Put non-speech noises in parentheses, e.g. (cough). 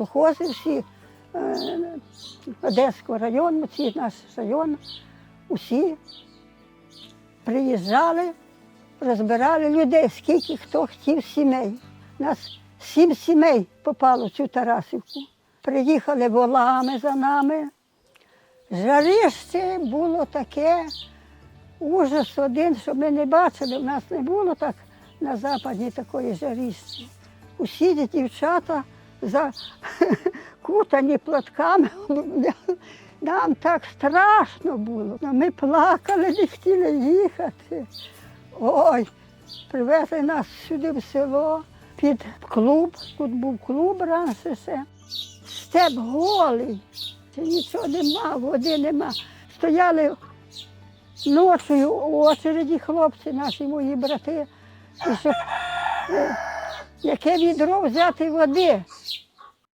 колхози всі, е, Одеського району, ці наш район, усі приїжджали, розбирали людей, скільки хто хотів сімей. Нас сім сімей попало в цю Тарасівку. Приїхали волами за нами. Жарище було таке, ужас один, що ми не бачили. У нас не було так на западі такої жарищі. Усі дівчата закутані (laughs) платками. (laughs) Нам так страшно було. Ми плакали, не хотіли їхати. Ой, привезли нас сюди в село під клуб. Тут був клуб раніше. Степ голий. Нічого нема, води нема. Стояли ночою у очереді хлопці, наші мої брати. І щоб е, яке відро взяти води.